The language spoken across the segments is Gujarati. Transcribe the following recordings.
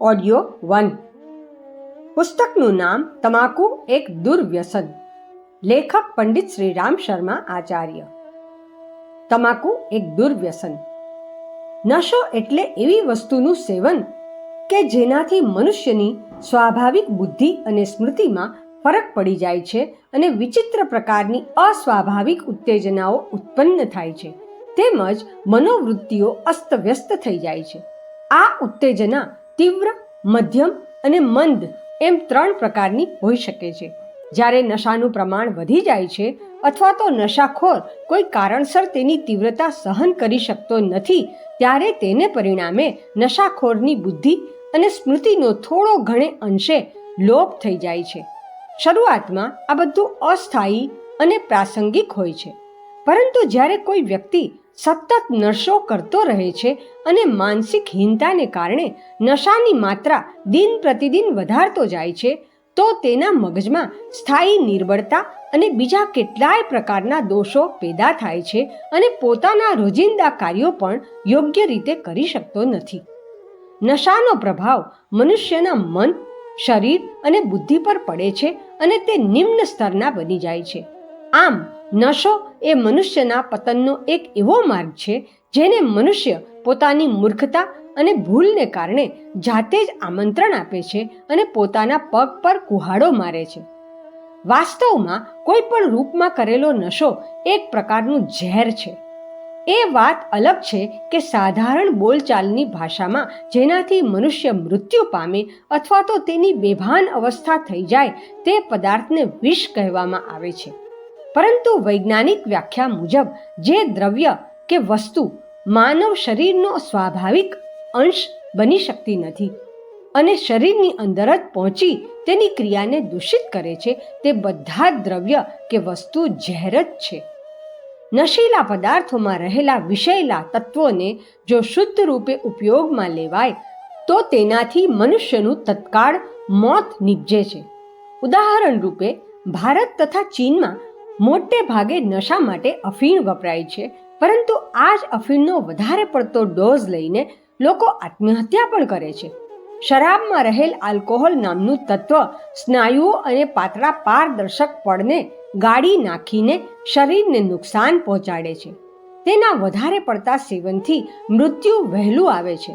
ઓડિયો વન પુસ્તકનું નામ તમાકુ એક દુર્વ્યસન. લેખક પંડિત શ્રી રામ શર્મા આચાર્ય. તમાકુ એક દુર્વ્યસન. નશો એટલે એવી વસ્તુનું સેવન કે જેનાથી મનુષ્યની સ્વાભાવિક બુદ્ધિ અને સ્મૃતિમાં ફરક પડી જાય છે અને વિચિત્ર પ્રકારની અસ્વાભાવિક ઉત્તેજનાઓ ઉત્પન્ન થાય છે. તેમજ મનોવૃત્તિઓ અસ્તવ્યસ્ત થઈ જાય છે. આ ઉત્તેજના તીવ્ર, મધ્યમ અને મંદ એમ ત્રણ પ્રકારની હોઈ શકે છે. જ્યારે નશાનું પ્રમાણ વધી જાય છે અથવા તો નશાખોર કોઈ કારણસર તેની તીવ્રતા સહન કરી શકતો નથી, ત્યારે તેને પરિણામે નશાખોરની બુદ્ધિ અને સ્મૃતિનો થોડો ઘણે અંશે લોપ થઈ જાય છે. શરૂઆતમાં આ બધું અસ્થાયી અને પ્રાસંગિક હોય છે. પરંતુ જ્યારે કોઈ વ્યક્તિ સતત નશો કરતો રહે છે અને માનસિક હીનતાને કારણે નશાની માત્રા દિન પ્રતિદિન વધારતો જાય છે, તો તેના મગજમાં સ્થાયી નિર્બળતા અને બીજા કેટલાય પ્રકારના દોષો પેદા થાય છે અને પોતાના રોજિંદા કાર્યો પણ યોગ્ય રીતે કરી શકતો નથી. નશાનો પ્રભાવ મનુષ્યના મન, શરીર અને બુદ્ધિ પર પડે છે અને તે નિમ્ન સ્તરના બની જાય છે. આમ નશો એ મનુષ્યના પતનનો એક એવો માર્ગ છે જેને મનુષ્ય પોતાની મૂર્ખતા અને ભૂલને કારણે જાતે જ આમંત્રણ આપે છે અને પોતાના પગ પર કુહાડો મારે છે. વાસ્તવમાં કોઈ પણ રૂપમાં કરેલો નશો એક પ્રકારનું ઝેર છે. એ વાત અલગ છે કે સાધારણ બોલચાલની ભાષામાં જેનાથી મનુષ્ય મૃત્યુ પામે અથવા તો તેની બેભાન અવસ્થા થઈ જાય તે પદાર્થને વિષ કહેવામાં આવે છે. પરંતુ વૈજ્ઞાનિક વ્યાખ્યા મુજબ જે દ્રવ્ય કે વસ્તુ માનવ શરીરનો સ્વાભાવિક અંશ બની શકતી નથી અને શરીરની અંદર જ પહોંચી તેની ક્રિયાને દૂષિત કરે છે, તે બધા જ દ્રવ્ય કે વસ્તુ ઝેર જ છે. નશીલા પદાર્થોમાં રહેલા વિષયલા તત્વોને જો શુદ્ધ રૂપે ઉપયોગમાં લેવાય, તો તેનાથી મનુષ્યનું તત્કાળ મોત નીપજે છે. ઉદાહરણ રૂપે, ભારત તથા ચીનમાં મોટે ભાગે નશા માટે અફીણ વપરાય છે. પરંતુ આ જ અફીણનો વધારે પડતો ડોઝ લઈને લોકો આત્મહત્યા પણ કરે છે. શરાબમાં રહેલ આલ્કોહોલ નામનું તત્વ સ્નાયુઓ અને પાતળા પારદર્શક પડને ગાડી નાખીને શરીરને નુકસાન પહોંચાડે છે. તેના વધારે પડતા સેવનથી મૃત્યુ વહેલું આવે છે.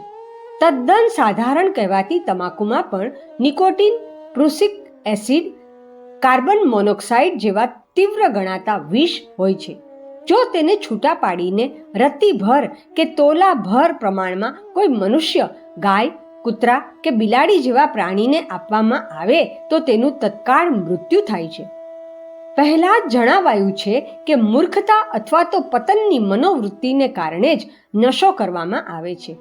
તદ્દન સાધારણ કહેવાતી તમાકુમાં પણ nicotine, prussic acid, carbon monoxide જેવા તીવ્ર ગણાતા વિષ હોય છે. જો તેને છૂટા પાડીને રત્તીભર કે તોલાભર પ્રમાણમાં કોઈ મનુષ્ય, ગાય, કૂતરા કે બિલાડી જેવા પ્રાણીને આપવામાં આવે, તો તેનું તત્કાળ મૃત્યુ થાય છે. પહેલા જણાવાયું છે કે મૂર્ખતા અથવા તો પતનની મનોવૃત્તિને કારણે જ નશો કરવામાં આવે છે.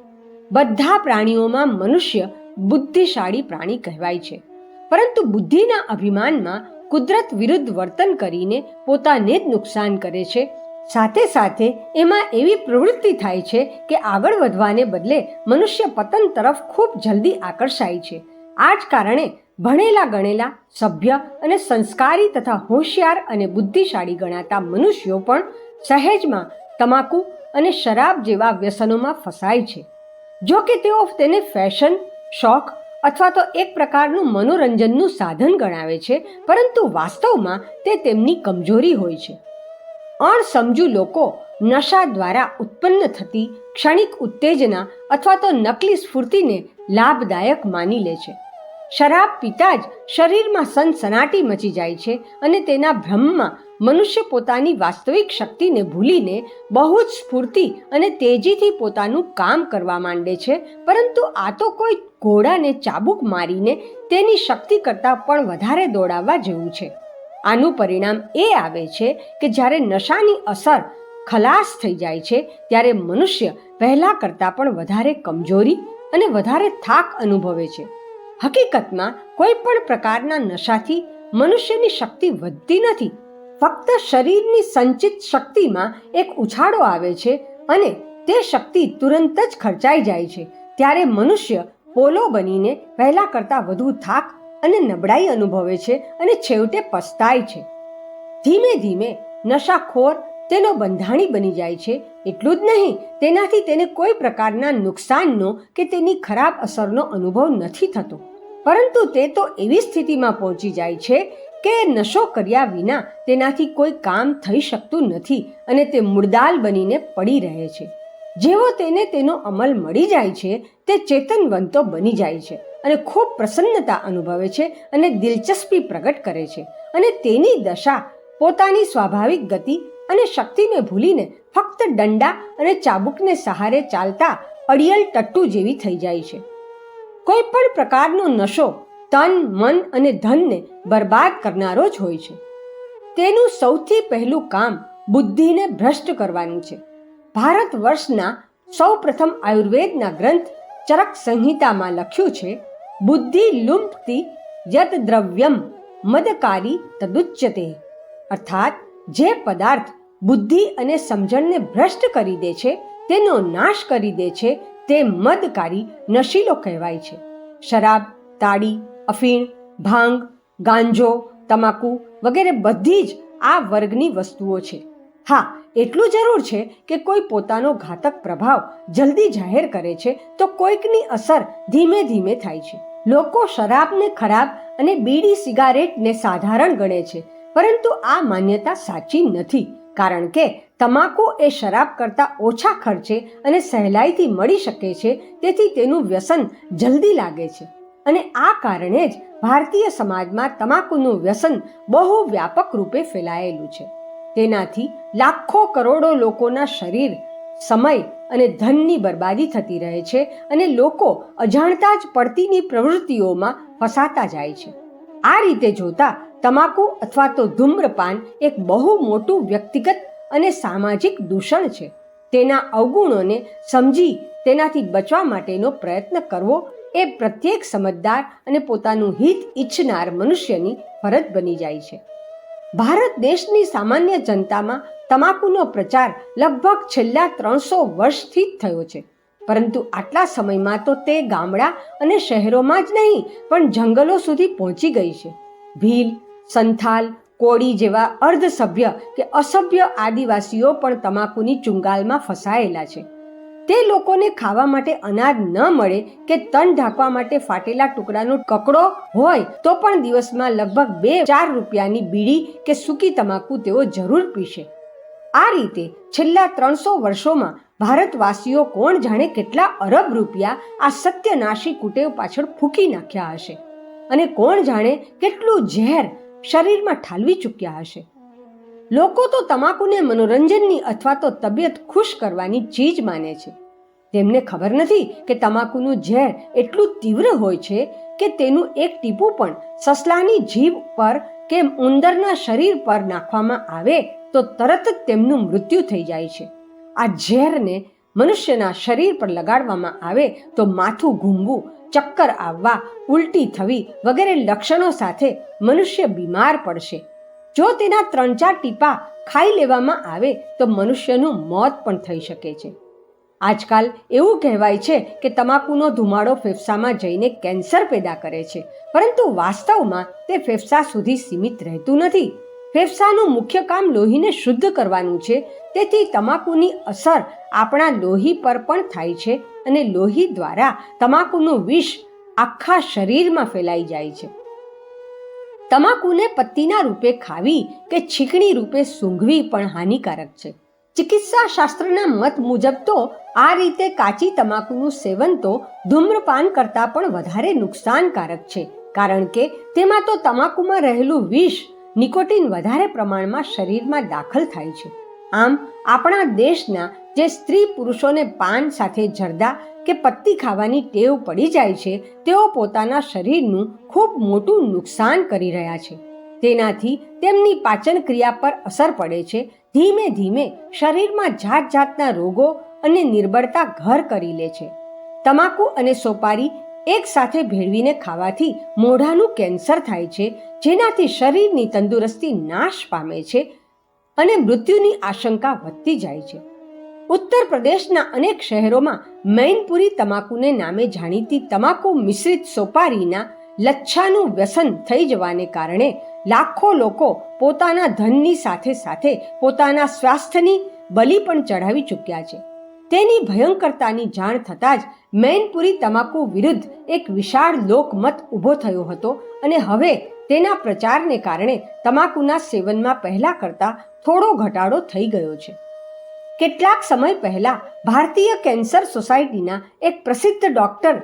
બધા પ્રાણીઓમાં મનુષ્ય બુદ્ધિશાળી પ્રાણી કહેવાય છે. પરંતુ બુદ્ધિના અભિમાનમાં કુદરત વિરુદ્ધ વર્તન કરીને પોતાને જ નુકસાન કરે છે. સાથે સાથે એમાં એવી પ્રવૃત્તિ થાય છે કે આગળ વધવાને બદલે મનુષ્ય પતન તરફ ખૂબ જલ્દી આકર્ષાય છે. આ જ કારણે ભણેલા ગણેલા, સભ્ય અને સંસ્કારી તથા હોશિયાર અને બુદ્ધિશાળી ગણાતા મનુષ્યો પણ સહેજમાં તમાકુ અને શરાબ જેવા વ્યસનોમાં ફસાય છે. જો કે તેઓ તેને ફેશન શોખ અથવા તો એક પ્રકારનું મનોરંજનનું સાધન ગણાવે છે, પરંતુ વાસ્તવમાં તે તેમની કમજોરી હોય છે. અણસમજુ લોકો નશા દ્વારા ઉત્પન્ન થતી ક્ષણિક ઉત્તેજના અથવા તો નકલી સ્ફૂર્તિને લાભદાયક માની લે છે. શરાબ પીતા જ શરીરમાં સનસનાટી મચી જાય છે અને તેના ભ્રમમાં મનુષ્ય પોતાની વાસ્તવિક શક્તિને ભૂલીને બહુ જ સ્ફૂર્તિ અને તેજીથી પોતાનું કામ કરવા માંડે છે. પરંતુ આ તો કોઈ ઘોડાને ચાબુક મારીને તેની શક્તિ કરતાં પણ વધારે દોડાવવા જેવું છે. આનું પરિણામ એ આવે છે કે જ્યારે નશાની અસર ખલાસ થઈ જાય છે, ત્યારે મનુષ્ય પહેલાં કરતાં પણ વધારે કમજોરી અને વધારે થાક અનુભવે છે. હકીકતમાં કોઈ પણ પ્રકારના નશાથી મનુષ્યની શક્તિ વધતી નથી ફક્ત શરીરની સંચિત શક્તિમાં એક ઉછાળો આવે છે અને તે શક્તિ તુરંત જ ખર્ચાઈ જાય છે. ત્યારે મનુષ્ય પોલો બનીને પહેલા કરતાં વધુ થાક અને નબળાઈ અનુભવે છે અને છેવટે પસ્તાય છે. ધીમે ધીમે નશાખોર તેનો બંધાણી બની જાય છે. એટલું જ નહીં, તેનાથી તેને કોઈ પ્રકારના નુકસાનનો કે તેની ખરાબ અસરનો અનુભવ નથી થતો. પરંતુ તે તો એવી સ્થિતિમાં પહોંચી જાય છે કે નશો કર્યા વિના તેનાથી કોઈ કામ થઈ શકતું નથી અને તે મુર્દાલ બનીને પડી રહે છે. જેવો તેને તેનો અમલ મળી જાય છે, તે ચેતનવંતો બની જાય છે અને ખૂબ પ્રસન્નતા અનુભવે છે અને દિલચસ્પી પ્રગટ કરે છે અને તેની દશા પોતાની સ્વાભાવિક ગતિ અને શક્તિને ભૂલીને ફક્ત દંડા અને ચાબુકને સહારે ચાલતા અડિયલ ટટ્ટુ જેવી થઈ જાય છે. કોઈ પણ પ્રકારનો નશો તન, મન અને ધનને બરબાદ કરનારો જ હોય છે. તેનું સૌથી પહેલું કામ બુદ્ધિને ભ્રષ્ટ કરવાનું છે. ભારત વર્ષના સૌ પ્રથમ આયુર્વેદના ગ્રંથ ચરક સંહિતામાં લખ્યું છે, બુદ્ધિ લુંપતી યત દ્રવ્યમ મદકારી તદુચ્યતે. અર્થાત, જે પદાર્થ બુદ્ધિ અને સમજણને ભ્રષ્ટ કરી દે છે, તેનો નાશ કરી દે છે, તે મદકારી નશીલો કહેવાય છે. શરાબ તાડી અફીણ, ભાંગ, ગાંજો, તમાકુ વગેરે બધી જ આ વર્ગની વસ્તુઓ છે. હા, એટલું જરૂર છે કે કોઈ પોતાનો ઘાતક પ્રભાવ જલ્દી જાહેર કરે છે તો કોઈકની અસર ધીમે ધીમે થાય છે. લોકો શરાબને ખરાબ અને બીડી સિગારેટને સાધારણ ગણે છે, પરંતુ આ માન્યતા સાચી નથી, કારણ કે તમાકુ એ શરાબ કરતાં ઓછા ખર્ચે અને સહેલાઈથી મળી શકે છે, તેથી તેનું વ્યસન જલ્દી લાગે છે. અને આ કારણે જ ભારતીય સમાજમાં તમાકુનું વ્યસન બહુ વ્યાપક રૂપે ફેલાયેલું છે. તેનાથી લાખો કરોડો લોકોના શરીર, સમય અને ધનની બરબાદી થતી રહે છે અને લોકો અજાણતા જ પડતીની પ્રવૃત્તિઓમાં ફસાતા જાય છે. આ રીતે જોતા તમાકુ અથવા તો ધૂમ્રપાન એક બહુ મોટું વ્યક્તિગત અને સામાજિક દૂષણ છે. તેના અવગુણોને સમજી તેનાથી બચવા માટેનો પ્રયત્ન કરવો એ પ્રત્યેક સમજદાર અને પોતાનું હિત ઈચ્છનાર મનુષ્યની ફરજ બની જાય છે. ભારત દેશની સામાન્ય જનતામાં તમાકુનો પ્રચાર લગભગ છેલ્લા ત્રણસો વર્ષથી જ થયો છે. પરંતુ આટલા સમયમાં તો તે ગામડા અને શહેરોમાં જ નહીં, પણ જંગલો સુધી પહોંચી ગઈ છે. ભીલ, સંથાલ, કોળી જેવા અર્ધસભ્ય કે અસભ્ય આદિવાસીઓ પણ તમાકુની ચુંગાલમાં ફસાયેલા છે. તે લોકોને ખાવા માટે અનાજ ન મળે કે તન ઢાંકવા માટે ફાટેલા ટુકડાનો કકડો હોય, તો પણ દિવસમાં લગભગ બે ચાર રૂપિયાની બીડી કે સૂકી તમાકુ તેઓ જરૂર પીશે. આ રીતે છેલ્લા ત્રણસો વર્ષોમાં ભારતવાસીઓ કોણ જાણે કેટલા અરબ રૂપિયા આ સત્યનાશી કુટેવ પાછળ ફૂંકી નાખ્યા હશે અને કોણ જાણે કેટલું ઝેર શરીરમાં ઠાલવી ચૂક્યા હશે. લોકો તો તમાકુને મનોરંજનની અથવા તો તબિયત ખુશ કરવાની ચીજ માને છે. તેમને ખબર નથી કે તમાકુનું ઝેર એટલું તીવ્ર હોય છે કે તેનું એક ટીપું પણ સસલાની જીભ પર કે ઉંદરના શરીર પર નાખવામાં આવે તો તરત જ તેમનું મૃત્યુ થઈ જાય છે. આ ઝેરને મનુષ્યના શરીર પર લગાડવામાં આવે તો માથું ઘૂમવું ચક્કર આવવા, ઉલટી થવી વગેરે લક્ષણો સાથે મનુષ્ય બીમાર પડશે. જો તેના ત્રણ ચાર ટીપા ખાઈ લેવામાં આવે, તો મનુષ્યનું મોત પણ થઈ શકે છે. આજકાલ એવું કહેવાય છે કે તમાકુનો ધુમાડો ફેફસામાં જઈને કેન્સર પેદા કરે છે, પરંતુ વાસ્તવમાં તે ફેફસા સુધી સીમિત રહેતું નથી. ફેફસાનું મુખ્ય કામ લોહીને શુદ્ધ કરવાનું છે, તેથી તમાકુની અસર આપણા લોહી પર પણ થાય છે અને લોહી દ્વારા તમાકુનું વિષ આખા શરીરમાં ફેલાઈ જાય છે. તમાકુને પત્તીના રૂપે ખાવી કે છીકણી રૂપે સૂંઘવી પણ હાનિકારક છે. ચિકિત્સા શાસ્ત્રના મત મુજબ તો આ રીતે કાચી તમાકુનું સેવન તો ધૂમ્રપાન કરતાં પણ વધારે નુકસાનકારક છે. કારણ કે તેમાં તો તમાકુમાં રહેલું વિષ નિકોટિન વધારે પ્રમાણમાં શરીરમાં દાખલ થાય છે. આમ, આપણા દેશના જે સ્ત્રી પુરુષોને પાન સાથે જરદા કે પત્તી ખાવાની ટેવ પડી જાય છે, તેઓ પોતાના શરીરનું ખૂબ મોટું નુકસાન કરી રહ્યા છે. તેનાથી તેમની પાચન ક્રિયા પર અસર પડે છે. ધીમે ધીમે શરીરમાં જાત જાતના રોગો અને નિર્બળતા ઘર કરી લે છે. તમાકુ અને સોપારી એક સાથે ભેળવીને ખાવાથી મોઢાનું કેન્સર થાય છે, જેનાથી શરીરની તંદુરસ્તી નાશ પામે છે અને મૃત્યુની આશંકા વધતી જાય છે. ઉત્તર પ્રદેશના અનેક શહેરોમાં મૈનપુરી તમાકુને નામે જાણીતી તમાકુ મિશ્રિત સોપારીના લચ્છાનું વ્યસન થઈ જવાને કારણે લાખો લોકો પોતાના ધનની સાથે સાથે પોતાના સ્વાસ્થ્યની બલિ પણ ચઢાવી ચૂક્યા છે. તેની ભયંકરતાની જાણ થતાં જ મૈનપુરી તમાકુ વિરુદ્ધ એક વિશાળ લોકમત ઊભો થયો હતો અને હવે તેના પ્રચારને કારણે તમાકુના સેવનમાં પહેલા કરતા થોડો ઘટાડો થઈ ગયો છે. કેટલાક સમય પહેલા ભારતીય કેન્સર સોસાયટીના એક પ્રસિદ્ધ ડોક્ટર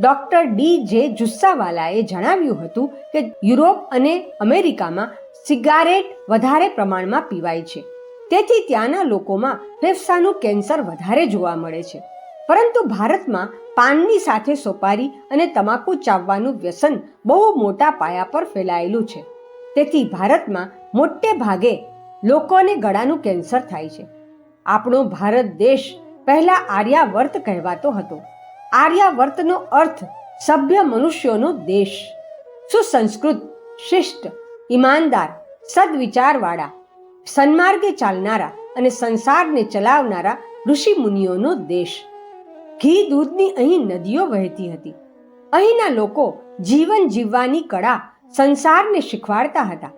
ડોક્ટર ડી જે જુસ્સાવાલાએ જણાવ્યું હતું કે યુરોપ અને અમેરિકામાં સિગારેટ વધારે પ્રમાણમાં પીવાય છે. તેથી ત્યાંના લોકોમાં ફેફસાનું કેન્સર વધારે જોવા મળે છે. પરંતુ ભારતમાં પાનની સાથે સોપારી અને તમાકુ ચાવવાનું વ્યસન બહુ મોટા પાયા પર ફેલાયેલું છે. તેથી ભારતમાં મોટે ભાગે લોકોને ગળાનું કેન્સર થાય છે. આપણો ભારત દેશ પહેલા આર્યાવર્ત કહેવાતો હતો. આર્યાવર્તનો અર્થ સભ્ય મનુષ્યોનો દેશ. સુસંસ્કૃત, શિષ્ટ, ઈમાનદાર, સદવિચારવાળા, સન્માર્ગે ચાલનારા અને સંસારને ચલાવનારા ઋષિ મુનિઓનો દેશ. ઘી દૂધની અહીં નદીઓ વહેતી હતી. અહીંના લોકો જીવન જીવવાની કળા સંસારને શીખવાડતા હતા.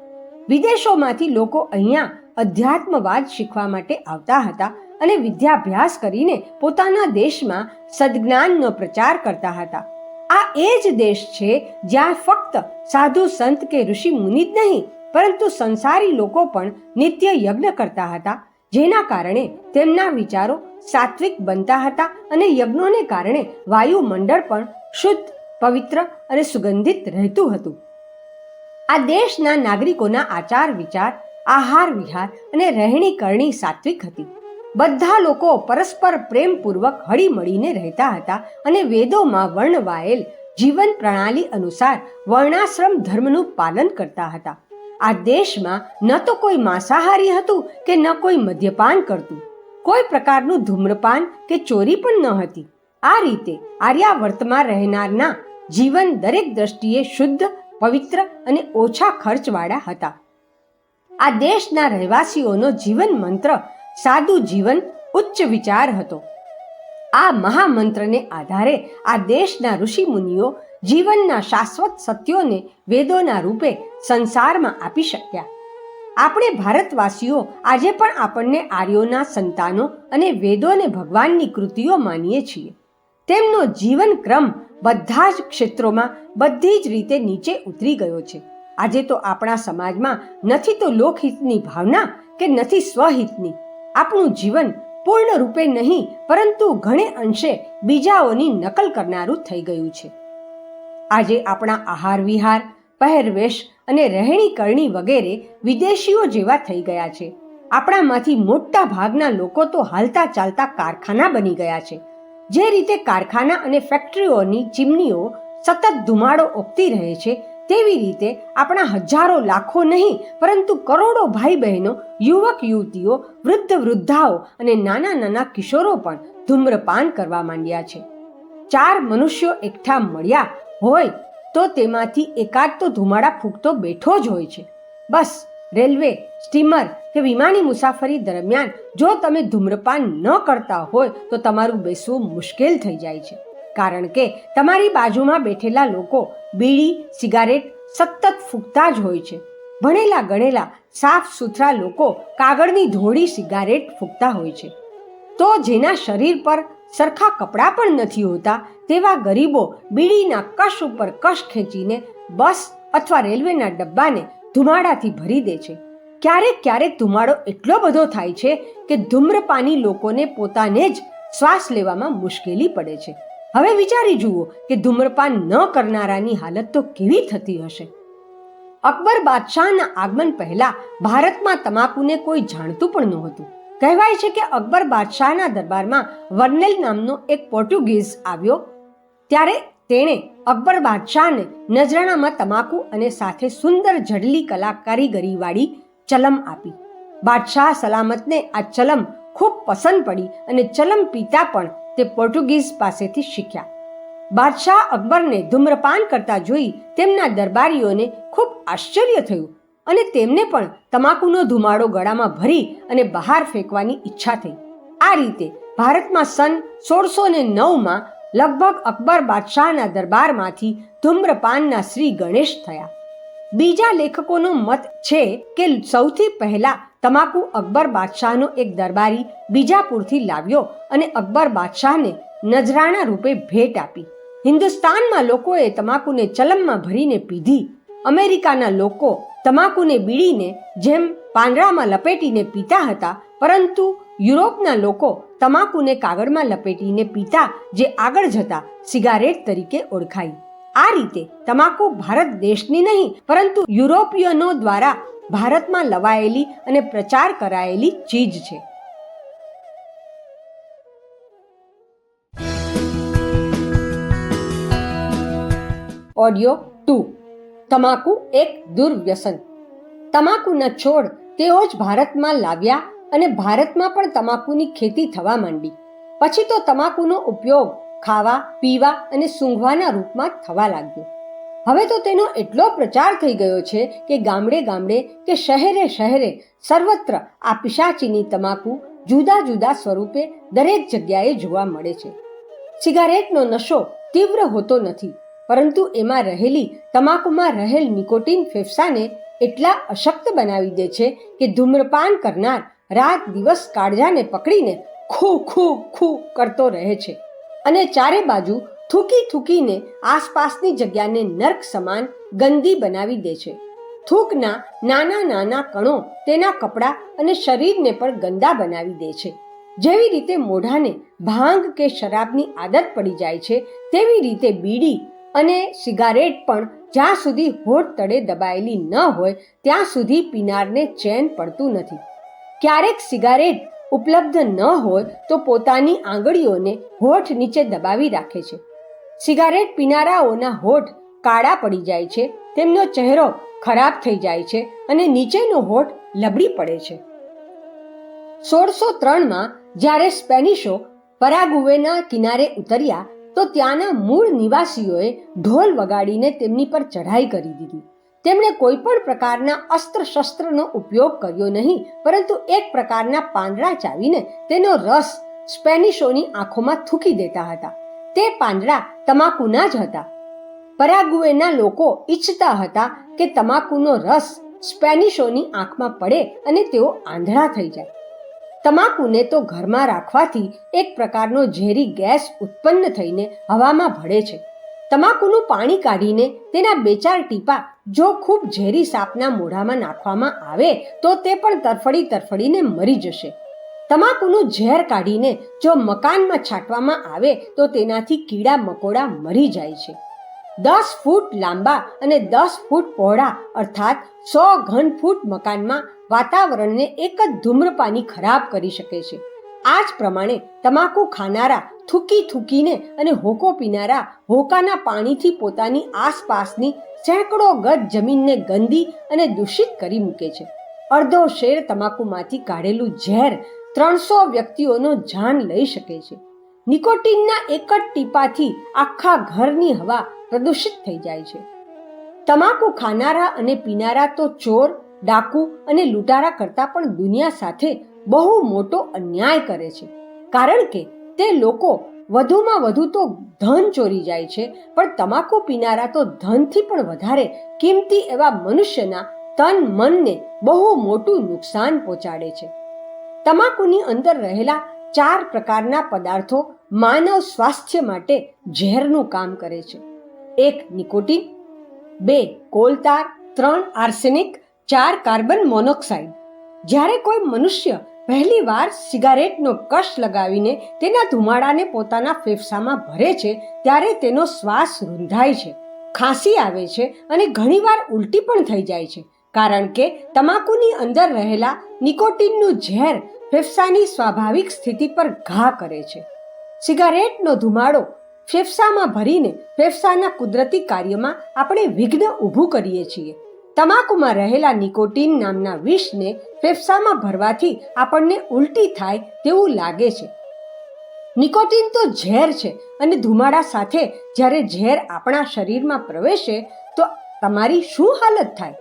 વિદેશોમાંથી લોકો અહીંયા અધ્યાત્મવાદ શીખવા માટે આવતા હતા અને વિદ્યાભ્યાસ કરીને પોતાના દેશમાં સદજ્ઞાનનો પ્રચાર કરતા હતા. આ એ જ દેશ છે જ્યાં ફક્ત સાધુ સંત કે ઋષિ મુનિ જ નહીં, પરંતુ સંસારી લોકો પણ નિત્ય યજ્ઞ કરતા હતા, જેના કારણે તેમના વિચારો સાત્વિક બનતા હતા અને યજ્ઞોને કારણે વાયુમંડળ પણ શુદ્ધ, પવિત્ર અને સુગંધિત રહેતું હતું. આ દેશના નાગરિકોના આચાર વિચાર આહાર વિહાર અને રહેણી કરણી સાત્વિક હતી. બધા લોકો પરસ્પર પ્રેમપૂર્વક હળીમળીને રહેતા હતા અને વેદોમાં વર્ણવાયેલ જીવન પ્રણાલી અનુસાર વર્ણાશ્રમ ધર્મનું પાલન કરતા હતા. આ દેશમાં ન તો કોઈ માંસાહારી હતું કે ન કોઈ મદ્યપાન કરતું. કોઈ પ્રકારનું ધૂમ્રપાન કે ચોરી પણ ન હતી. આ રીતે આર્યાવર્તમાં રહેનારના જીવન દરેક દ્રષ્ટિએ શુદ્ધ, પવિત્ર અને ઓછા ખર્ચવાળા હતા. આ દેશના રહેવાસીઓનો જીવન મંત્ર, સાદું જીવન, ઉચ્ચ વિચાર હતો. આ મહામંત્રને આધારે આ દેશના ઋષિ મુનિઓ જીવનના શાશ્વત સત્યોને વેદોના રૂપે સંસારમાં આપી શક્યા. આપણે ભારતવાસીઓ આજે પણ આપણને આર્યોના સંતાનો અને વેદોને ભગવાનની કૃતિઓ માનીએ છીએ. તેમનો જીવન ક્રમ બધા જ ક્ષેત્રોમાં બધી જ રીતે નીચે ઉતરી ગયો છે. આજે તો આપણા સમાજમાં નથી તો લોકહિતની ભાવના કે નથી સ્વહિતની. આપણું જીવન પૂર્ણ રૂપે નહીં, પરંતુ ઘણે અંશે બીજાઓની નકલ કરનારું થઈ ગયું છે. આજે આપણા આહાર વિહાર, પહેરવેશ અને રહેણી કરણી વગેરે વિદેશીઓ જેવા થઈ ગયા છે. આપણામાંથી મોટા ભાગના લોકો તો હાલતા ચાલતા કારખાના બની ગયા છે. જે રીતે કારખાના અને ફેક્ટરીઓની ચીમનીઓ સતત ધુમાડો ઓગતી રહે છે તેવી રીતે આપણા હજારો લાખો નહીં, પરંતુ કરોડો ભાઈ બહેનો યુવક, યુવતીઓ, વૃદ્ધ વૃદ્ધાઓ અને નાના નાના કિશોરો પણ ધૂમ્રપાન કરવા માંડ્યા છે. ચાર મનુષ્યો એકઠા મળ્યા હોય તો તેમાંથી એકાદ તો ધુમાડા ફૂંકતો બેઠો જ હોય છે. બસ, રેલવે, સ્ટીમર કે વિમાની મુસાફરી દરમિયાન જો તમે ધૂમ્રપાન ન કરતા હોય તો તમારું બેસવું મુશ્કેલ થઈ જાય છે. કારણ કે તમારી બાજુમાં બેઠેલા લોકો બીડી, સિગારેટ સતત ફૂંકતા જ હોય છે. ભણેલા, ગણેલા, સાફ સુથરા લોકો કાગળની ધોળી સિગારેટ ફૂંકતા હોય છે. તો જેના શરીર પર સરખા કપડાં પણ નથી હોતા, તેવા ગરીબો બીડીના કશ ઉપર કશ ખેંચીને બસ અથવા રેલવેના ડબ્બાને ધુમાડાથી ભરી દે છે. ક્યારેક ક્યારેક ધુમાડો એટલો બધો થાય છે કે ધૂમ્રપાની લોકોને પોતાને જ શ્વાસ લેવામાં મુશ્કેલી પડે છે. હવે વિચારી જુઓ કે ધૂમ્રપાન ન કરનારાની હાલત તો કેવી થતી હશે? અકબર બાદશાહના આગમન પહેલા ભારતમાં તમાકુને કોઈ જાણતું પણ નહોતું. કહેવાય છે કે અકબર બાદશાહના દરબારમાં વર્નેલ નામનો એક પોર્ટુગીઝ આવ્યો. ત્યારે તેણે અકબર બાદશાહને નજરાણામાં તમાકુ અને સાથે સુંદર જડલી કલાકારીગરીવાળી ચલમ આપી. બાદશાહ સલામતને આ ચલમ ખૂબ પસંદ પડી અને ચલમ પીતા પણ તે પોર્ટુગીઝ પાસેથી શીખ્યા. બાદશાહ અકબરને ધૂમ્રપાન કરતા જોઈ તેમના દરબારીઓને ખૂબ આશ્ચર્ય થયું અને તેમને પણ તમાકુનો ધુમાડો ગળામાં ભરી અને બહાર ફેંકવાની ઈચ્છા થઈ. આ રીતે ભારતમાં સન સોળસો ને નવમાં લગભગ અકબર બાદશાહના દરબારમાંથી ધૂમ્રપાનના શ્રી ગણેશ થયા. બીજા લેખકોનો મત છે કે સૌથી પહેલા તમાકુ અકબર બાદશાહનો એક દરબારી બીજાપુરથી લાવ્યો અને અકબર બાદશાહને નજરાણા રૂપે ભેટ આપી. હિન્દુસ્તાનમાં લોકોએ તમાકુને ચલમમાં ભરીને પીધી. અમેરિકાના લોકો તમાકુને બીડીને જેમ પાંદડામાં લપેટીને પીતા હતા, પરંતુ યુરોપના લોકો તમાકુને કાગળમાં લપેટીને પીતા, જે આગળ જતા સિગારેટ તરીકે ઓળખાઈ. આ રીતે તમાકુ ભારત દેશની નહીં, પરંતુ યુરોપિયનો દ્વારા ભારતમાં લવાયેલી અને પ્રચાર કરાયેલી ચીજ છે. Audio two. તમાકુ એક દુર્વ્યસન. તમાકુના છોડ તેઓ જ ભારતમાં લાવ્યા અને ભારતમાં પણ તમાકુની ખેતી થવા માંડી. પછી તો તમાકુનો ઉપયોગ ખાવા, પીવા અને સૂંઘવાના રૂપમાં થવા લાગ્યો. હવે તો તેનો એટલો પ્રચાર થઈ ગયો છે કે ગામડે ગામડે કે શહેરે શહેરે સર્વત્ર આ પિશાચીની તમાકુ જુદા જુદા સ્વરૂપે દરેક જગ્યાએ જોવા મળે છે. સિગારેટનો નશો તીવ્ર હોતો નથી, પરંતુ એમાં રહેલી તમાકુમાં રહેલ નિકોટીન ફેફસાને એટલા અશક્ત બનાવી દે છે કે ધૂમ્રપાન કરનાર રાત દિવસ કાળજાને પકડીને ખૂ ખૂ ખૂ કરતો રહે છે. અને ચારે બાજુ થૂકી થૂકીને આસપાસની જગ્યાને નર્ક સમાન ગંદી બનાવી દે છે. થૂકના નાના નાના કણો તેના કપડાં અને શરીરને પણ ગંદા બનાવી દે છે. જેવી રીતે મોઢાને ભાંગ કે શરાબની આદત પડી જાય છે, તેવી રીતે બીડી અને સિગારેટ પણ જ્યાં સુધી હોઠ તળે દબાયેલી ન હોય, ત્યાં સુધી પીનારને ચેન પડતું નથી. ક્યારેક સિગારેટ ઉપલબ્ધ ન હોય તો પોતાની આંગળીઓને હોઠ નીચે દબાવી રાખે છે. સિગારેટ પીનારાઓના હોઠ કાળા પડી જાય છે, તેમનો ચહેરો ખરાબ થઈ જાય છે અને નીચેનો હોઠ લબડી પડે છે. સોળસો ત્રણમાં જ્યારે સ્પેનિશો પરાગુવેના કિનારે ઉતર્યા, તો ત્યાંના મૂળ નિવાસીઓએ ઢોલ વગાડીને તેમની પર ચઢાઈ કરી દીધી. તેમણે કોઈ પણ પ્રકારના અસ્ત્ર શસ્ત્રનો ઉપયોગ કર્યો નહીં, પરંતુ એક પ્રકારના પાંદડા ચાવીને તેનો રસ સ્પેનિશોની આંખોમાં થૂકી દેતા હતા. તે પાંદડા તમાકુના જ હતા. પરાગુએના લોકો ઈચ્છતા હતા કે તમાકુનો રસ સ્પેનિશોની આંખમાં પડે અને તેઓ આંધળા થઈ જાય. તમાકુને તો ઘરમાં રાખવાથી એક પ્રકારનો ઝેરી ગેસ ઉત્પન્ન થઈને હવામાં ભળે છે. તમાકુનું પાણી કાઢીને તેના બે ચાર ટીપા જો ખૂબ ઝેરી સાપના મોઢામાં નાખવામાં આવે તો તે પણ તરફડી તરફડીને મરી જશે. તમાકુનું ઝેર કાઢીને જો મકાનમાં છાંટવામાં આવે તો તેનાથી કીડા મકોડા મરી જાય છે. દસ ફૂટ લાંબા અને દસ ફૂટ પહોળા, અર્થાત સો ઘન ફૂટ મકાનમાં વાતાવરણને એક જ ધૂમ્રપાની ખરાબ કરી શકે છે. આ જ પ્રમાણે તમાકુ ખાનારા થૂકી થૂકીને અને હોકો પીનારા હોકાના પાણીથી પોતાની આસપાસની સેંકડો ગજ જમીનને ગંદી અને દૂષિત કરી મૂકે છે. અડધો શેર તમાકુમાંથી કાઢેલું ઝેર ત્રણસો વ્યક્તિઓનો જાન લઈ શકે છે. નિકોટીનના એક જ ટીપાથી આખા ઘરની હવા પ્રદૂષિત થઈ જાય છે. તમાકુ ખાનારા અને પીનારા તો ચોર, ડાકુ અને લૂંટારા કરતાં પણ દુનિયા સાથે બહુ મોટો અન્યાય કરે છે. કારણ કે તે લોકો વધુમાં વધુ તો ધન ચોરી જાય છે, પણ તમાકુ પીનારા તો ધનથી પણ વધારે કિંમતી એવા મનુષ્યના તન મનને બહુ મોટું નુકસાન પહોંચાડે છે. તમાકુની અંદર રહેલા ચાર પ્રકારના પદાર્થો માનવ સ્વાસ્થ્ય માટે ઝેરનું કામ કરે છે. એક નિકોટીન, બે કોલતાર, ત્રણ આર્સેનિક, ચાર કાર્બન મોનોક્સાઇડ. જ્યારે કોઈ મનુષ્ય પહેલી વાર સિગારેટનો કશ લગાવીને તેના ધુમાડાને પોતાના ફેફસામાં ભરે છે, ત્યારે તેનો શ્વાસ રૂંધાય છે, ખાંસી આવે છે અને ઘણીવાર ઉલટી પણ થઈ જાય છે. કારણ કે તમાકુની અંદર રહેલા નિકોટીનનું ઝેર ફેફસાની સ્વાભાવિક સ્થિતિ પર ઘા કરે છે. સિગારેટનો ધુમાડો ફેફસામાં ભરીને ફેફસાના કુદરતી કાર્યમાં આપણે વિઘ્ન ઊભું કરીએ છીએ. તમાકુમાં રહેલા નિકોટીન નામના વિષને ફેફસામાં ભરવાથી આપણને ઉલટી થાય તેવું લાગે છે. નિકોટીન તો ઝેર છે અને ધુમાડા સાથે જ્યારે ઝેર આપણા શરીરમાં પ્રવેશે તો તમારી શું હાલત થાય?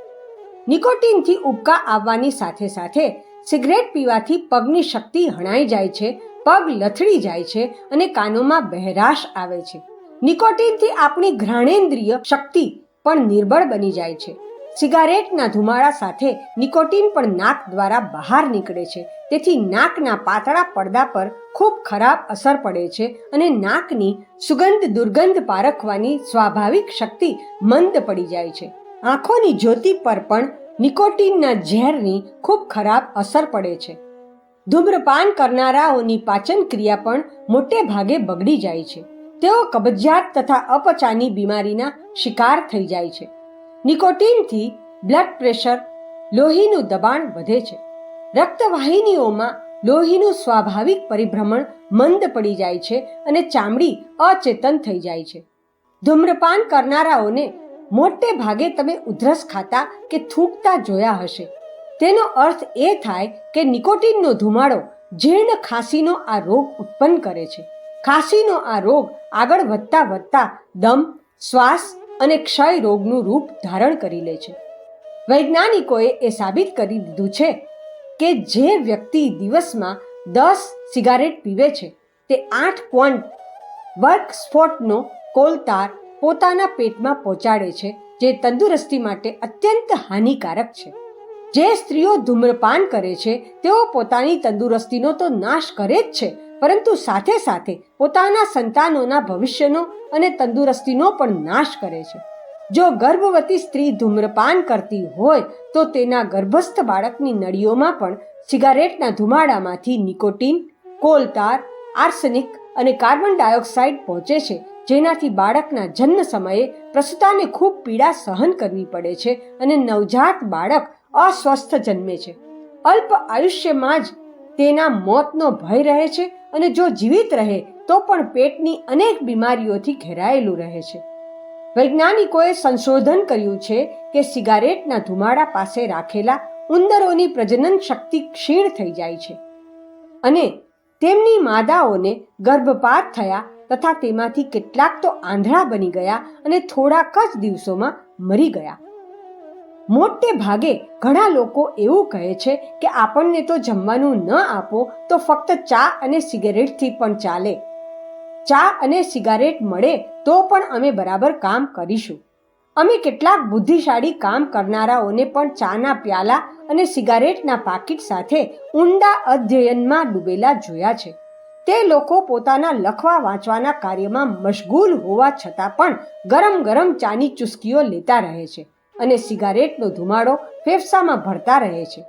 નિકોટીનથી ઉબકા આવવાની સાથે સાથે સિગરેટ પીવાથી પગની શક્તિ હણાઈ જાય છે, પગ લથડી જાય છે અને કાનોમાં બહેરાશ આવે છે. નિકોટિનથી આપણી ઘ્રાણેન્દ્રિય શક્તિ પણ નિર્બળ બની જાય છે. સિગારેટના ધુમાડા સાથે નિકોટિન પણ નાક દ્વારા બહાર નીકળે છે. તેથી નાકના પાતળા પડદા પર ખૂબ ખરાબ અસર પડે છે અને નાકની સુગંધ દુર્ગંધ પારખવાની સ્વાભાવિક શક્તિ મંદ પડી જાય છે. આંખોની જ્યોતિ પર પણ નિકોટિનના ઝેરની ખૂબ ખરાબ અસર પડે છે. ધૂમ્રપાન કરનારાઓની પાચન ક્રિયા પણ મોટે ભાગે બગડી જાય છે. તેઓ કબજિયાત તથા અપચાની બીમારીના શિકાર થઈ જાય છે. નિકોટિનથી બ્લડ પ્રેશર, લોહીનું દબાણ વધે છે. રક્તવાહિનીઓમાં લોહીનું સ્વાભાવિક પરિભ્રમણ મંદ પડી જાય છે અને ચામડી અચેતન થઈ જાય છે. ધૂમ્રપાન કરનારાઓને મોટે ભાગે તમે ઉધરસ ખાતા કે થૂંકતા જોયા હશે. તેનો અર્થ એ થાય કે નિકોટિનનો ધુમાડો જીર્ણ ખાંસીનો આ રોગ ઉત્પન્ન કરે છે. ખાંસીનો આ રોગ આગળ વધતા વધતા દમ, શ્વાસ અને ક્ષય રોગનું રૂપ ધારણ કરી લે છે. વૈજ્ઞાનિકોએ એ સાબિત કરી દીધું છે કે જે વ્યક્તિ દિવસમાં દસ સિગારેટ પીવે છે, તે આઠ પોઈન્ટ વર્ક સ્પોટનો કોલતાર પોતાના પેટમાં પહોંચાડે છે, જે તંદુરસ્તી માટે અત્યંત હાનિકારક છે. જે સ્ત્રીઓ ધૂમ્રપાન કરે છે, તેઓ પોતાની તંદુરસ્તીનો તો નાશ કરે જ છે, પરંતુ સાથે સાથે પોતાના સંતાનોના ભવિષ્યનો અને તંદુરસ્તીનો પણ નાશ કરે છે. જો ગર્ભવતી સ્ત્રી ધૂમ્રપાન કરતી હોય, તો તેના ગર્ભસ્થ બાળકની નળીઓમાં પણ સિગારેટના ધુમાડામાંથી નિકોટીન, કોલતાર, આર્સેનિક અને કાર્બન ડાયોક્સાઇડ પહોંચે છે જેનાથી બાળકના જન્મ સમયે પ્રસૂતાને ખૂબ પીડા સહન કરવી પડે છે અને નવજાત બાળક અસ્વસ્થ જન્મે છે. અલ્પ આયુષ્યમાં જ તેના મોતનો ભય રહે છે અને જો જીવિત રહે, તો પણ પેટની અનેક બીમારીઓથી ઘેરાયેલું રહે છે. વૈજ્ઞાનિકોએ સંશોધન કર્યું છે કે સિગારેટના ધુમાડા પાસે રાખેલા ઉંદરોની પ્રજનન શક્તિ ક્ષીણ થઈ જાય છે અને તેમની માદાઓને ગર્ભપાત થયા તથા તેમાંથી કેટલાક તો આંધળા બની ગયા અને થોડાક જ દિવસોમાં મરી ગયા. મોટે ભાગે ઘણા લોકો એવું કહે છે કે આપણને તો જમવાનું ન આપો તો ફક્ત ચા અને સિગારેટથી પણ ચાલે. ચા અને સિગારેટ મળે તો પણ અમે બરાબર કામ કરીશું. અમે કેટલાક બુદ્ધિશાળી કામ કરનારાઓને પણ ચાના પ્યાલા અને સિગારેટના પાકીટ સાથે ઊંડા અધ્યયનમાં ડૂબેલા જોયા છે. તે લોકો પોતાના લખવા વાંચવાના કાર્યમાં મશગુલ હોવા છતાં પણ ગરમ ગરમ ચાની ચુસ્કીઓ લેતા રહે છે અને સિગારેટનો ધુમાડો ફેફસામાં ભરતા રહે છે.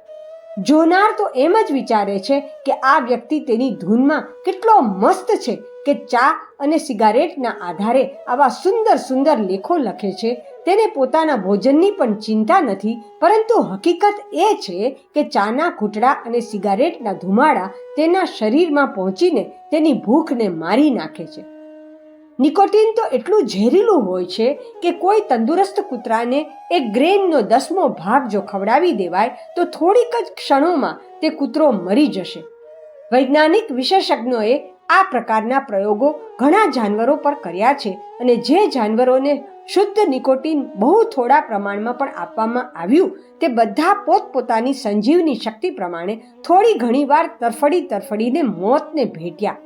જોનાર તો એમ જ વિચારે છે કે આ વ્યક્તિ તેની ધૂનમાં કેટલો મસ્ત છે કે ચા અને સિગારેટના આધારે આવા સુંદર સુંદર લેખો લખે છે. તેને પોતાના ભોજનની પણ ચિંતા નથી, પરંતુ હકીકત એ છે કે ચાના ઘૂંટડા અને સિગારેટના ધુમાડા તેના શરીરમાં પહોંચીને તેની ભૂખને મારી નાખે છે. નિકોટીન તો એટલું ઝેરીલું હોય છે કે કોઈ તંદુરસ્ત કૂતરાને એક ગ્રેનનો દસમો ભાગ જો ખવડાવી દેવાય, તો થોડીક જ ક્ષણોમાં તે કૂતરો મરી જશે. વૈજ્ઞાનિક વિશેષજ્ઞોએ આ પ્રકારના પ્રયોગો ઘણા જાનવરો પર કર્યા છે અને જે જાનવરોને શુદ્ધ નિકોટિન બહુ થોડા પ્રમાણમાં પણ આપવામાં આવ્યું, તે બધા પોતપોતાની સંજીવની શક્તિ પ્રમાણે થોડી ઘણીવાર તરફડી તરફડીને મોતને ભેટ્યા.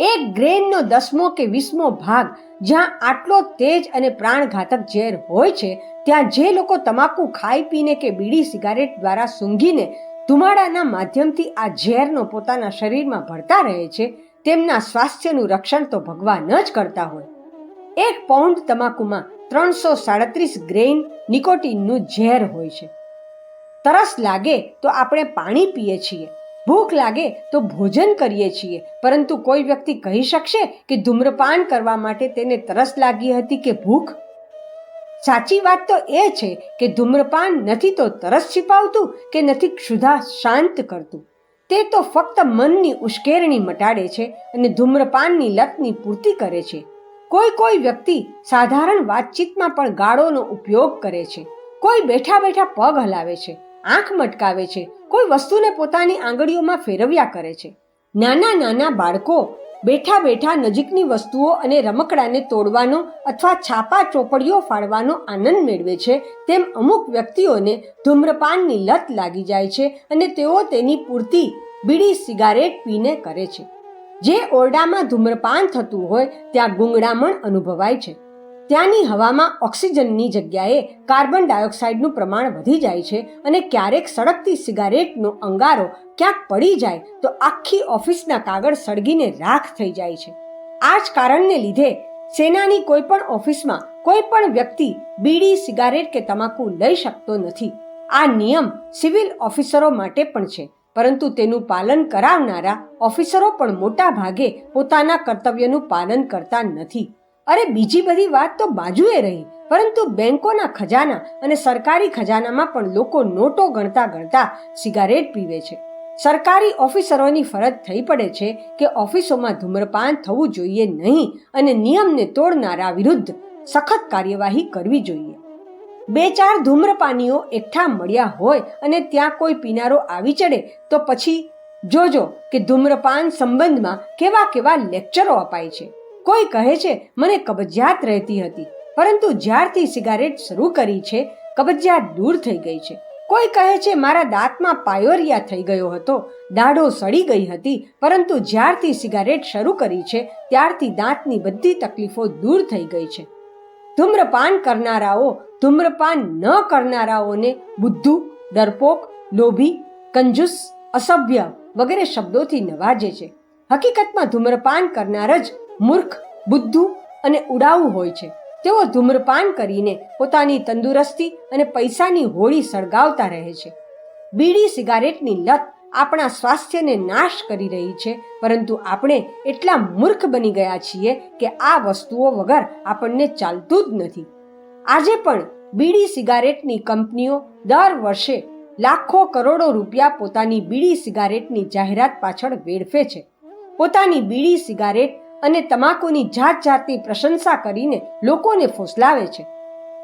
એક ગ્રેનનો દસમો કે વીસમો ભાગ જ્યાં આટલો તેજ અને પ્રાણઘાતક ઝેર હોય છે, ત્યાં જે લોકો તમાકુ ખાઈ પીને કે બીડી સિગારેટ દ્વારા સૂંઘીને ધુમાડાના માધ્યમથી આ ઝેરનો પોતાના શરીરમાં ભરતા રહે છે, તેમના સ્વાસ્થ્યનું રક્ષણ તો ભગવાન જ કરતા હોય. એક પાઉન્ડ તમાકુમાં ત્રણસો સાડત્રીસ ગ્રેઇન નિકોટીનનું ઝેર હોય છે. તરસ લાગે તો આપણે પાણી પીએ છીએ. ભૂખ લાગે તો ભોજન કરીએ છીએ. પરંતુ કોઈ વ્યક્તિ કહી શકશે કે ધૂમ્રપાન કરવા માટે તેને તરસ લાગી હતી કે ભૂખ? સાચી વાત તો એ છે કે ધૂમ્રપાન નથી તો તરસ છિપાવતું કે નથી ક્ષુધા શાંત કરતું. તે તો ફક્ત મનની ઉશ્કેરણી મટાડે છે અને ધૂમ્રપાનની લતની પૂર્તિ કરે છે. કોઈ કોઈ વ્યક્તિ સાધારણ વાતચીતમાં પણ ગાળોનો ઉપયોગ કરે છે. કોઈ બેઠા બેઠા પગ હલાવે છે. આંખ મટકાવે છે. કોઈ વસ્તુને પોતાની આંગળીઓમાં ફેરવ્યા કરે છે. નાના નાના બાળકો બેઠા બેઠા નજીકની વસ્તુઓ અને રમકડાને તોડવાનો અથવા છાપા ચોપડીઓ ફાડવાનો આનંદ મેળવે છે. તેમ અમુક વ્યક્તિઓને ધૂમ્રપાનની લત લાગી જાય છે અને તેઓ તેની પૂર્તિ બીડી સિગારેટ પીને કરે છે. જે ઓરડામાં ધૂમ્રપાન થતું હોય, ત્યાં ગુંગળામણ અનુભવાય છે. ત્યાંની હવામાં ઓક્સિજનની જગ્યાએ કાર્બન ડાયોક્સાઇડનું પ્રમાણ વધી જાય છે અને ક્યારેક સળગતી સિગારેટનો અંગારો ક્યાંક પડી જાય તો આખી ઓફિસના કાગળ સળગીને રાખ થઈ જાય છે. આ જ કારણને લીધે સેનાની કોઈ પણ ઓફિસમાં કોઈ પણ વ્યક્તિ બીડી, સિગારેટ કે તમાકુ લઈ શકતો નથી. આ નિયમ સિવિલ ઓફિસરો માટે પણ છે, પરંતુ તેનું પાલન કરાવનારા ઓફિસરો પણ મોટા ભાગે પોતાના કર્તવ્યનું પાલન કરતા નથી. અરે બીજી બધી વાત તો બાજુએ રહી, પરંતુ બેંકોના ખજાના અને સરકારી ખજાનામાં પણ લોકો નોટો ગણતા ગણતા સિગારેટ પીવે છે. સરકારી ઓફિસરોની ફરજ થઈ પડે છે કે ઓફિસોમાં ધૂમ્રપાન થવું જોઈએ નહીં અને નિયમને તોડનારા વિરુદ્ધ સખત કાર્યવાહી કરવી જોઈએ. બે ચાર ધૂમ્રપાનીઓ એકઠા મળ્યા હોય અને ત્યાં કોઈ પીનારો આવી ચડે, તો પછી જોજો કે ધૂમ્રપાન સંબંધમાં કેવા કેવા લેક્ચરો અપાય છે. કોઈ કહે છે, મને કબજિયાત રહેતી હતી. પરંતુ જ્યારથી સિગારેટ શરૂ કરી છે, કબજિયાત દૂર થઈ ગઈ છે. કોઈ કહે છે, મારા દાંતમાં પાયોરિયા થઈ ગયો હતો, દાઢો સડી ગઈ હતી. પરંતુ જ્યારથી સિગારેટ શરૂ કરી છે, ત્યારથી દાંતની બધી તકલીફો દૂર થઈ ગઈ છે. ધૂમ્રપાન કરનારાઓ, ધૂમ્રપાન ન કરનારાઓને બુદ્ધુ ડરપોક લોભી, કંજૂસ, અસભ્ય વગેરે શબ્દોથી નવાજે છે. હકીકતમાં ધૂમ્રપાન કરનાર જ મૂર્ખ, બુદ્ધુ અને ઉડાઉ હોય છે. તેઓ ધૂમ્રપાન કરીને પોતાની તંદુરસ્તી અને પૈસાની હોળી સળગાવતા રહે છે. બીડી સિગારેટની લત આપણા સ્વાસ્થ્યને નાશ કરી રહી છે, પરંતુ આપણે એટલા મૂર્ખ બની ગયા છીએ કે આ વસ્તુઓ વગર આપણને ચાલતું જ નથી. આજે પણ બીડી સિગારેટની કંપનીઓ દર વર્ષે લાખો કરોડો રૂપિયા પોતાની બીડી સિગારેટની જાહેરાત પાછળ વેડફે છે. પોતાની બીડી સિગારેટ અને તમાકુની જાત જાતની પ્રશંસા કરીને લોકોને ફોસલાવે છે.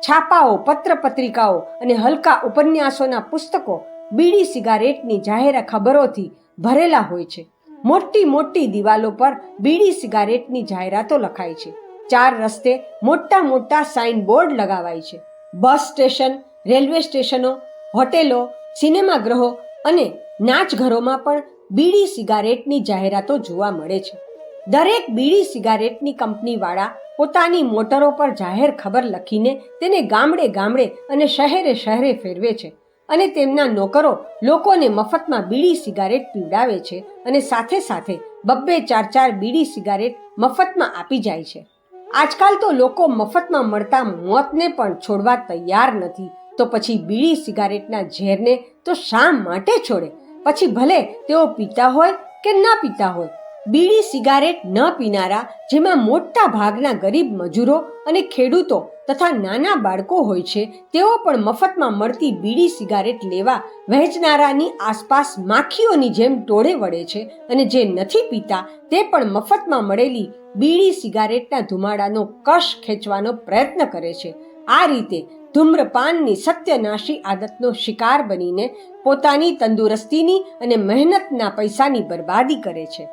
છાપાઓ પત્ર પત્રિકાઓ અને હલકા ઉપન્યાસોના પુસ્તકો બીડી સિગારેટની જાહેર ખબરોથી ભરેલા હોય છે. મોટી મોટી દિવાલો પર બીડી સિગારેટની જાહેરાતો લખાય છે. ચાર રસ્તે મોટા મોટા સાઇન બોર્ડ લગાવાય છે. બસ સ્ટેશન, રેલવે સ્ટેશનો, હોટેલો સિનેમાગૃહો અને નાચઘરોમાં પણ બીડી સિગારેટની જાહેરાતો જોવા મળે છે. દરેક બીડી સિગારેટની કંપનીવાળા પોતાની મોટરો પર જાહેર ખબર લખીને તેને ગામડે ગામડે અને શહેરે શહેરે ફેરવે છે અને તેમના નોકરો લોકોને મફતમાં બીડી સિગારેટ પીવડાવે છે અને સાથે સાથે બબ્બે ચાર ચાર બીડી સિગારેટ મફતમાં આપી જાય છે. આજકાલ તો લોકો મફતમાં મળતા મોતને પણ છોડવા તૈયાર નથી. તો પછી બીડી સિગારેટના ઝેરને તો શા માટે છોડે? પછી ભલે તેઓ પીતા હોય કે ના પીતા હોય બીડી સિગારેટ ન પીનારા, જેમાં મોટા ભાગના ગરીબ મજૂરો અને ખેડૂતો તથા નાના બાળકો હોય છે, તેઓ પણ મફતમાં મળતી બીડી સિગારેટ લેવા વહેંચનારાની આસપાસ માખીઓની જેમ ટોળે વળે છે અને જે નથી પીતા, તે પણ મફતમાં મળેલી બીડી સિગારેટના ધુમાડાનો કશ ખેંચવાનો પ્રયત્ન કરે છે. આ રીતે ધૂમ્રપાનની સત્યનાશી આદતનો શિકાર બનીને પોતાની તંદુરસ્તીની અને મહેનતના પૈસાની બરબાદી કરે છે.